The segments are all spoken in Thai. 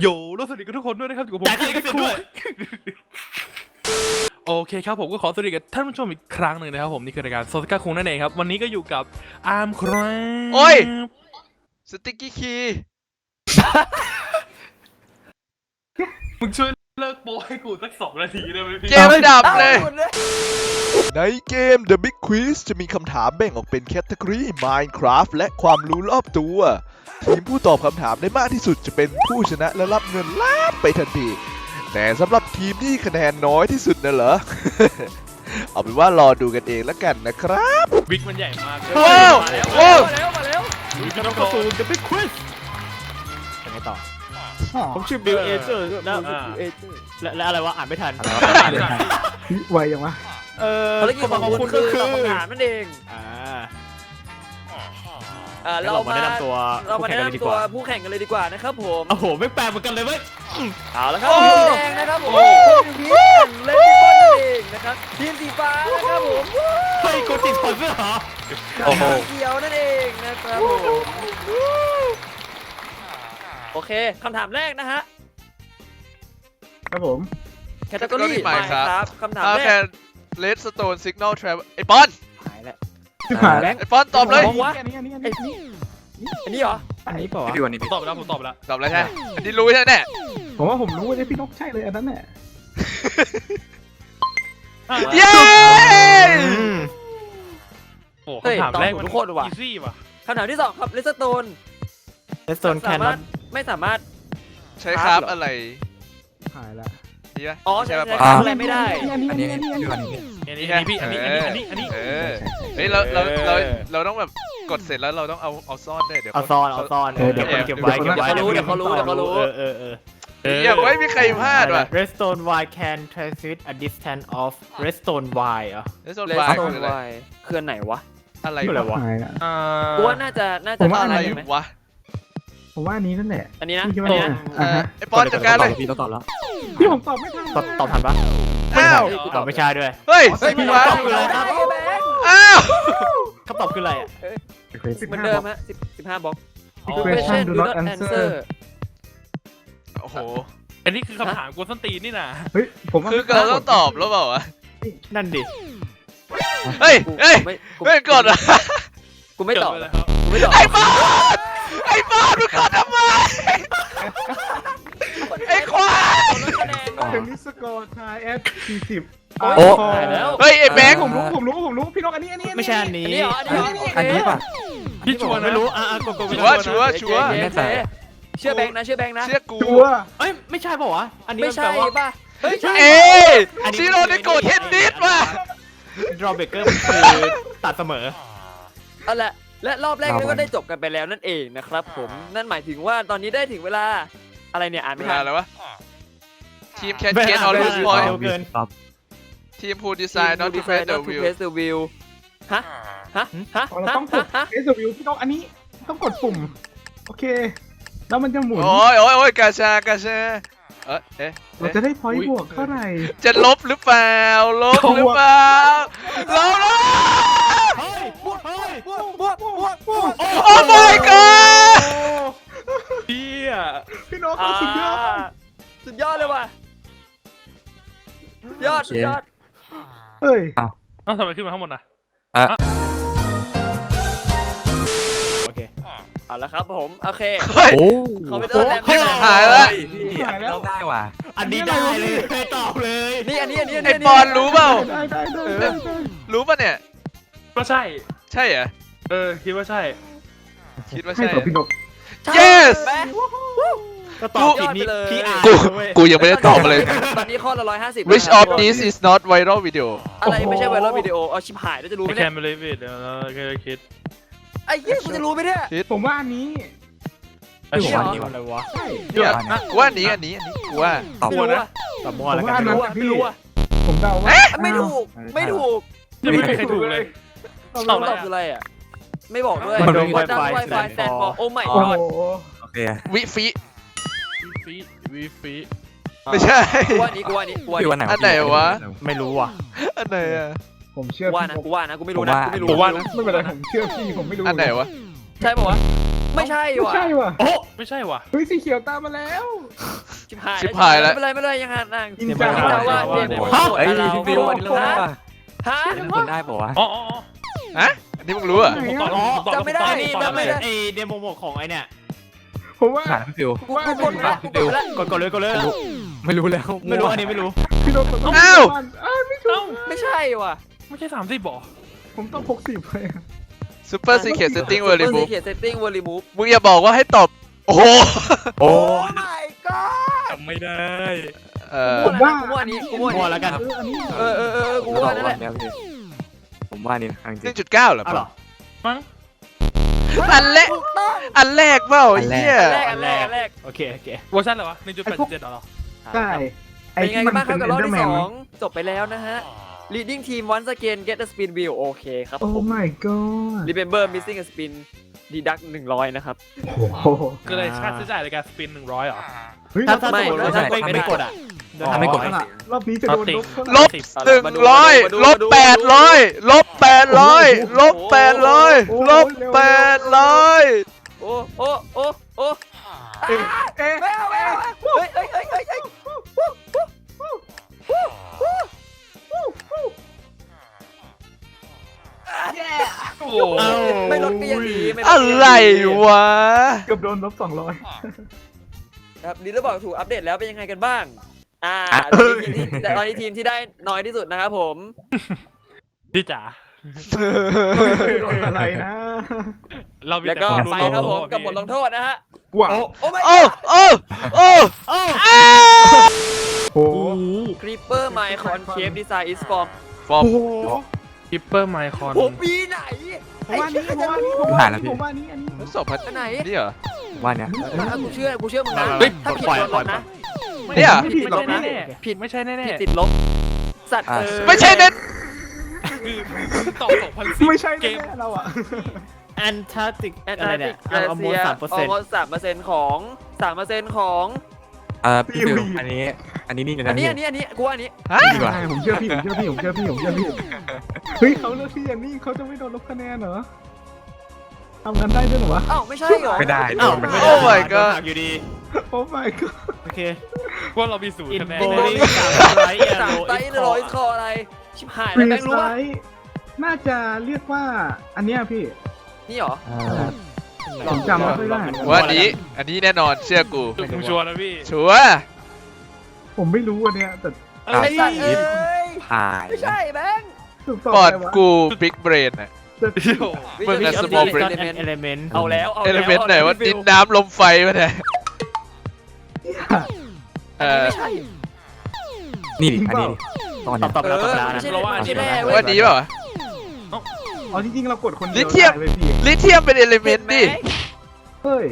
โยรู้สวัสดีกับทุกคนด้วยนะครับอยู่กับผมจ่ายค่าลิขสิทธิ์ด้วยโอเคครับผมก็ขอสวัสดีกับท่านผู้ชมอีกครั้งหนึ่งนะครับผมนี่คือรายการโซสก้าคุงนั่นเองครับ วันนี้ก็อยู่กับอาร์มครับโอ้ย สติ๊กกี้คีมึงช่วย เลิกโปรให้กูสักสองนาทีได้ไหมพี่เกมดับเลย ในเกม The Big Quiz จะมีคำถามแบ่งออกเป็นแคตตากรี Minecraft และความรู้รอบตัว ทีมผู้ตอบคำถามได้มากที่สุดจะเป็นผู้ชนะและรับเงินล้านไปทันที แต่สำหรับทีมที่คะแนนน้อยที่สุดน่ะเหรอ เอาเป็นว่ารอดูกันเองแล้วกันนะครับ บิ๊กมันใหญ่มากว้าวมาแล้วว้าวมาแล้วมาแล้วบิ๊กต้องเข้าสู่ The Big Quiz ยังไงต่อ ผมชื่อบิลเอเจอร์นะอ่าบิลเอเจอร์และและอะไรวะอ่านไม่ทัน ไวยังวะเออภารกิจของคุณคือตอบคำถามนั่นเองอ่าอ่าเราเรามามาแนะนำตัวเรามาผู้แนะแข่งกันเลยดีนำกตัวว่าผู้แข่งกันเลยดีกว่านะครับผม โอ้โหไม่แปลกเหมือนกันเลยเว้ยเอาละครับโอ้ทีมแดงนะครับผมทีมพีชเล่นที่บอลนั่นเองนะครับทีมสีฟ้านะครับผมเฮ้ยกูติดสปอนเซอร์เหรอทีมสีเขียวนั่นเองนะครับผม โอเคคำถามแรกนะฮะครับผม แคตตากรี Category ใหม่ครับ ครับคำถาม How แรก can Redstone Signal Travel ไอ้ปอนหายแล้วชิบหายแล้ว ไอ้ปอนตอบเลยผมว่าอันนี้อันนี้อันไอ้นี้นี่อันนี้เหรอ อันนี้เปล่าวะผมตอบไปแล้วผมตอบไปแล้วตอบเลยใช่ไหมอันนี้รู้ใช่ไหมเนี่ยผมว่าผมรู้ว่าพี่นกใช่เลยอันนั้นแหละเย้โอ้เฮ้ยคำถามแรกตอบถูกมันทุกคนว่ะ อีซี่ว่ะคำถามที่สองครับเลสโตน เลสโตนแคนสานอมารถต ไม่สามารถ ใช้ครับอะไรหายละดีไหมอ๋อใช้ไหมใช้ปอนทำอะไรไม่ได้ อันนี้อันนี้อันนี้อันนี้อันนี้อันนี้อันนี้พี่อันนี้อันนี้อันนี้อันนี้เออเฮ้ยเราเราเราเราต้องแบบกดเสร็จแล้วเราต้องเอาเอาซ่อนด้วยเดี๋ยวเอาซอนเอาซอนเออเดี๋ยวคนเก็บไว้เก็บไว้เดี๋ยวเขารู้เดี๋ยวเขารู้เออเออเออเดี๋ยวไม่มีใครพลาดว่ะ Redstone Y can transmit a distance of Redstone Y เหรอแล้วโซนเลบาสร์โตนคืออะไรไวคืออันไหนวะอะไรคืออะไรวะวะ หายละ อ่า กูว่าน่าจะน่าจะผมว่า อะไรใช่ไหมวะ ผมว่าอันนี้นั่นแหละอันนี้นะพี่คิดอัว่านนี้ไงนะเออะอฮะไอ้ปอนจัดการเลย พี่ต้องตอบแล้วพี่ผมตอบไม่ทันตอบตอบทันปะอ้าวกูตตออบบไม่ใช่ด้วยเฮ้ยเฮ้ยสิพี่บนกวะตอบเลยได้แบงค์อ้าว คำตอบคืออะไรอะสิบเหมือนห้าเดิบมอกฮะสิบสิบห้าบล็อก Equation do not answer โอ้โห อันนี้คือคำถามกูส้นตีนนี่นะเฮ้ยผมว่าคือเราต้องตอบแล้วเปล่าวะนั่นดิ เฮ้ยกูเฮ้ยไม่กูเฮ้ยกดอะ กูไม่ตอบเกิดปแล้วครับกูไม่ตอบไอ้ปอน ไอ้ปอนมึงกดทำไมไอ้ควายคะแนนเทนนิสสกอร์ไทยแอดสี่สิบโอ้โอ้ ตายแล้ว เฮ้ยไอ้แบงค์ผมรู้ผมรู้ผมรู้พี่นกอันนี้อันนี้ไม่ใช่อันนี้ อันนี้เหรออันนี้เหรออันนี้ป่ะ พี่ชัวร์นะไม่รู้อะอะกดกดชัวร์ชัวร์ชัวร์เจ๊เจ๊เชื่อแบงค์นะเชื่อแบงค์นะเชื่อกูชัวร์เอ้ยไม่ใช่ป่าวะอันนี้ไม่มันใช่แปลว่า ป่ะเฮ้ยใช่เอ้ยอันนี้ซีโร่ได้โกดเทนนิสว่ะ drawbacker มันคือตัดเสมอ เอาละ และรอบแรกนี่ก็ได้จบกันไปแล้วนั่นเองนะครับ ผมนั่นหมายถึงว่าตอนนี้ได้ถึงเวลาอะไรเนี่ยอ่านไม่เวทัลานอะไรวะทีมแคนแบเกนออลลูสพอยเร็วเกินทีมพูดีไซน์นอตทูเฟสเดอะวิว the view ฮะฮะฮะเราต้องกดฮะ เอสวิวพี่นกอันนี้ต้องกดปุ่ม โอเค แล้วมันจะหมุน โอ้ยโอ้ยโอ้ยกาชากาชาเอ๊ะเอ๊ะเราเอ๊ะจะได้พอยต์บวกเท่าไหร่ จะลบหรือเปล่า ลบหรือเปล่าลบแล้ว โอ้ my god เฮียพี่นกอ่าเขาสุดยอดสุดยอดเลยว่ะสุดยอดสุดยอดเฮ้ยเอ้าทำไมขึ้นมาข้างบนนะโอเคเอาละครับผมโอเคเฮ้ยคอมพิวเตอร์แลบเฮ้ยหายแล้วหายแล้วได้ว่ะ อันนี้ได้เลยเคยตอบเลยนี่อันนี้อันนี้ไอ้ปอนรู้เปล่า ได้ได้ได้ได้ได้รู้ป่ะเนี่ย ก็ใช่ ใช่เหรอ เออคิดว่าใช่ คิดว่าให้ใช่ต่อพี่นก Yes แบงก็ตอบผิดนี่ยอดไปเลย พี่อ่านกู เว้ยกูยังไม่ได้ตอบมาเลย ตอนนี้ข้อละร้อยห้าสิบ Which of these is not viral video อะไรไม่ใช่ไวรัลวิดีโอ เอาชิบหายแล้วจะรู้ไหม I เนี่ย can't believe it เดี๋ยวเราแค่คิดไอ้เหี้ยกูจะรู้ไหมเนี่ย ผมว่าอันนี้ ไอ้ไม่ชัใช่วเหรอร์อะไรวะใช่เดี๋ยวเนี่ยกูว่าอันนี้อันนี้อันนี้กูว่า ตอบไม่รู้อะตอบมั่วผมแล้วว่ากัอันนนั้นไม่อะรู้พี่อะผมเดาว่าไม่ถูก ไม่ถูก ยังไม่มีใครถูกเลย ตอบตอบคืออะไรอะ ไม่บอกด้วยมันเป็นว่าดัง Wi-Fi Wi-Fi stand for โอ้ my โอ้โห god โอเควิฟิฟีวีฟีไม่ใช่ กูว่านี้กูว่านี้กูว่าพี่นี้วันไหนอันไหนวะ ไม่รู้ว่ะ อันไหนอะ ผมเชื่อกูว่าพี่นะนกกูว่านะกูไม่รู้นะกูไม่รู้ผมว่านะ ไม่เป็นไรผมเชื่อพี่ผมไม่รู้อันไหนวะ ใช่ป่าวะไม่ใช่ไม่ว่ะใช่ว่ะโอ้ไม่ใช่ว่ะ เฮ้ยสีเขียวตามมาแล้ว ชิบหายชิบหายแล้ว ไม่เป็นไรไม่เป็นไรยังไงนางอินเดี๋ยวจามาเจ้าว่าเดี๋เดี๋ยยววมาโหดเฮ้ยกับเราพี่ฟิวอันนี้เราได้ป่ะฮะ อันนี้คนได้ป่ะวะอ๋ออ๋ออ๋อฮะอั นนี้มึงรู้เหรอะผมตอบอ๋อผมตอบจำไม่ได้ผตอบนี่ผมตอบมันเป็นเลยไอเดโมโมของไอเนี่ยผมว่าถามพี่ฟิวกูกูกดไปแล้วกูกดไปแล้วกดกดเลยกดเลยไม่รู้แล้วไม่รู้อันนี้ไม่รู้พี่โดนกดอ้าว อ้าวไม่ถูกไม่ใช่ว่ะไม่ใช่สามสิบบอกผมต้องหกสิบเลยอะ ซูเปอร์ซีเคทเซตติ้งเวอร์ลิบูเขียนเซตติ้งวอลลีมูฟมึงอย่าบอกว่าให้ตอบโอ้โหโอ้โอ้ my god จำไม่ได้ เอ่อกูมั่วกูมั่วอันนี้กูมั่วมั่วอันแล้วนี้กันเอออันนี้เออเออเออกูว่านั่นแหละผมว่านี่นะจหรินึ่งง จุดเก้าเหรออ้าวเหรอมั้งอันแรกถูกต้องอันแรกเปล่าอัไอ้นแรกเหี้ย อันแรกอันแรกอันแรกโอเคโอเค เวอร์ชันอะไรวะหนึ่งจุดแปดเจ็ดเหรอ ใช่ไอ้เป็นยังไงที่กัมันนบ้างคเป็รับนกับเอรอนบเดอร์ที่แมนสองจบไปแล้วนะฮะ leading team once again get a spin wheel โอเคครับโอ้ ผม my god remember missing a spin deduct 100 นะครับ โอ้โหคืออะไรค่าใช้จ่ายในการสปินหนึ่งร้อยเหรอ เฮ้ยถ้าถ้าไม่สมมติว่าไม่ไม่ไม่ไม่กดอะถ้าไม่กดเอาไม่ล่ะรอบนี้จะโดนลบเท่าไหลร่บหนึ่งร้อยลบแปดร้อยลบแปดร้อยลบแปดร้อยลบแปดร้อยโอ้โอ้โอ้โอ้เอ๊ะเอ๊ะไม่เอาไม่เอาเฮ้ยเฮ้ยเฮ้ยเฮ้ยเฮ้ยโอ้โหเอ้าไม่ลดก็ยังดีไม่ลดอะก็ยังดีไรวะเกือบโดนลบสองร้อย ครับดีแล้วบอกถูกอัปเดตแล้วเป็นยังไงกันบ้าง อ่าอะตอนนี้ทีมที่ตอนนี้ทีมที่ได้น้อยที่สุดนะครับผมพี่จ๋าโดนอะไรนะ เรามีแล้วต่ก็ความรู้ไปครับผมกับบทลงโทษนะฮะว้าวโอ้ไม่โอ้โอ้โอ้โอ้อ้าโอ้โหครีปเปอร์ไมคอนเคฟดีไซน์อิสฟอร์มฟอร์มโอ้โหคิปเปอร์ไมคอนโอ้ปีไหนผมว่านี้ผมว่านี้ผมผ่าว่านแล้วพี่นี้ผมว่านี้อันนี้ทดสอบพัฒอันไหนนี่เหรอ ว่าเนี่ยอะกูเชื่อกูเชื่อมึงนะเฮ้ยถ้าผิดปล่อยโดนปลล่อยดนะ เนี่ยไม่ผิดหรอกไม่นะใช่แน่ผิดไม่ใช่แน่ผิดติดลบสัตว์อะ เออไม่ใช่เน็ตคือตอบสองพันสิบไม่ใช่เกแน่มๆเราอะแอนทาร์กติกแอนอะไรตาร์เนี่ติยกอัลโมเซียสามเปอร์อเซ็นลต์โมสามเปอร์เซ็นต์ของสามเปอร์เซ็นต์ของเอ่อพี่ฟิวอันนี้ อันนี้นี่เลยอันะนนี้พี่อันนี้อันนี้กูว่าอันนี้ฮะดีกว่า ใช่ผมเชื่อพี่ผมเชื่อพี่ผมเชื่อพี่ผมเชื่อพี่ เฮ้ยเขาเลือกที่อันนี้เขาจะไม่โดนลบคะแนนเหรอ ทำกันได้ด้วยเหรอวะ อ้าวไม่ใช่เหรอไม่ได้อ้าวไม่ไม่ได้ได้ Oh my god โดนหักอยู่ดี โอ้ my god โอเคว่าเรามีศูนย์อินคะแนนโบเลยลิ่งสามไรเอสามโรไตอิโรยคออะไร ชิบหายฟแล้วรีแบงค์สรู้ไลว่าด์น่าจะเรียกว่า อันเนี้ยพี่ นี่เหรออ่าผมจำไม่ค่อยได้ว่าอันนี้ อันนี้แน่นอนเชื่อกูมึงชัวร์นะพี่ชัวร์ ผมไม่รู้อันเนี้ยแต่เอ้ไอ้ยสัตว์เอ้ย ผ่านไม่ใช่แบงค์ถูกตอบปอดอะไรวะกูบิ๊กเบรนอะแต่โอ้โห มึงอะวิ small ธี brain เอลิเมนต์เอลิเมนต์เอาแล้วเอาเอแล้วลเมนต์ไหนว่าอาแล้วดินน้ำลมไฟวะเนี่ยเออันนี้อไม่ใช่นี่ดิอันนี้ดิตอนตอบตอบเอแล้วตอบอแล้วไม่นะใช่เราว่าไม่อันนี้ใช่แน่แน่เว้เว้ว่ายดีเปล่าวะ อ๋อจริงๆเรากดคนเดีลิยวเทียม ได้เว้ยพี่ลิเทียมเป็นเอลิเมนต์ดิ เฮ้ย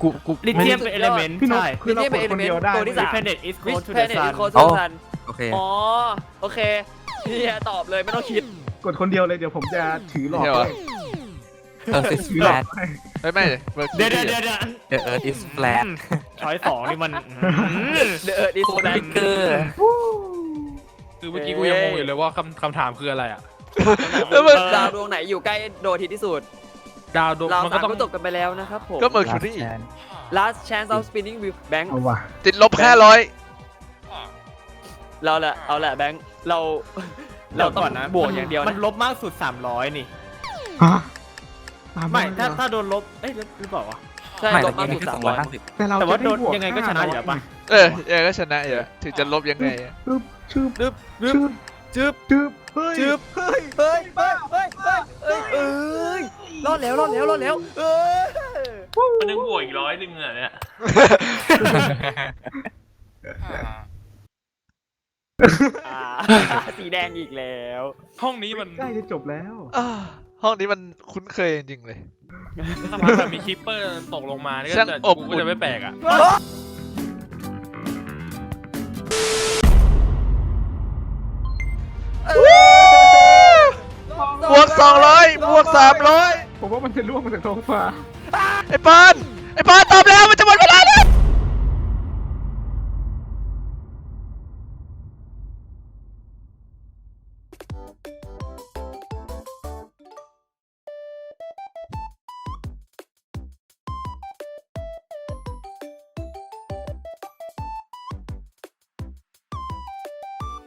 กูกูลิเทียมเป็นเอลิเมนต์พี่นกใช่คือเรากดคนเดียวได้ตัวที่สามแพเน็ตอิสโควิชทูแพเดนเน็ตซัอีนโคซูซัน โอเค อ๋อ โอเคเฮียตอบเลยไม่ต้องคิด กดคนเดียวเลยเดี๋ยวผมจะถือหลอกใช่วะเออ is ถือหลอก flat ไม่ไม่เดี๋ยวเดี๋ยวเดี๋ยวเดี๋ยว the earth is flat ช้อยสองนี่มันเดอะดิสแบง bigger คือเมื่อกี้กูยังงงอยู่เลยว่าคำคำถามคืออะไรอะ แล้วมันดาวดวงไหนอยู่ใกล้โดดอาทิตย์ที่สุด ดาวดวงเรามันสาก็มต้องก็จบกันไปแล้วนะครับผม ก็เมอร์คิวรี last chance last chance of spinning with bank เอาว่ะติดลบห้าร้อยเราแหละเอาแหละแบงค์เรา เราต้องบวกอย่างเดียวมันะนลบมากสุด 300 นี่ ฮะตามไม่นั้นถ้าเหรอถ้าโดนลบ เอ้ยหรือเปล่าวะ ใช่ไม่ลแต่บมากนี่สุดคือสาสอมงร้ร้ออยยห้าสิบแต่เราแต่ว่าจะโดได้นบวกยังไงก็ชนะอยู่แล้วปะ เออยังไงก็ชนะอยู่แล้วถึงจะลบยังไงอะปึ๊บชืบจึ๊บชืบจึ๊บชืบเฮ้ยจึ๊บ เฮ้ยเฮ้ยเฮ้ยเฮ้ยเฮ้ยเฮ้ยเอ้ยรอดแล้วรอดแล้วรอดแล้วเออมันยังบวกอีกร้อยหนึ่งอะเนี่ย อ่าสีแดงอีกแล้ว ห้องนี้มันใกล้จะจบแล้วอ้าวห้องนี้มันคุ้นเคยจริงๆเลย ถ้ามันแบบมีคิปเปอร์ตกลงมานี่ก็ช่างจะอบกูอุ่ก็นจะไม่แปลกอะ บวกสองร้อยบวกสามร้อยผมว่ามันจะล่วงมาจากท้องฟ้า ไอ้ปานไอ้ปานตอบ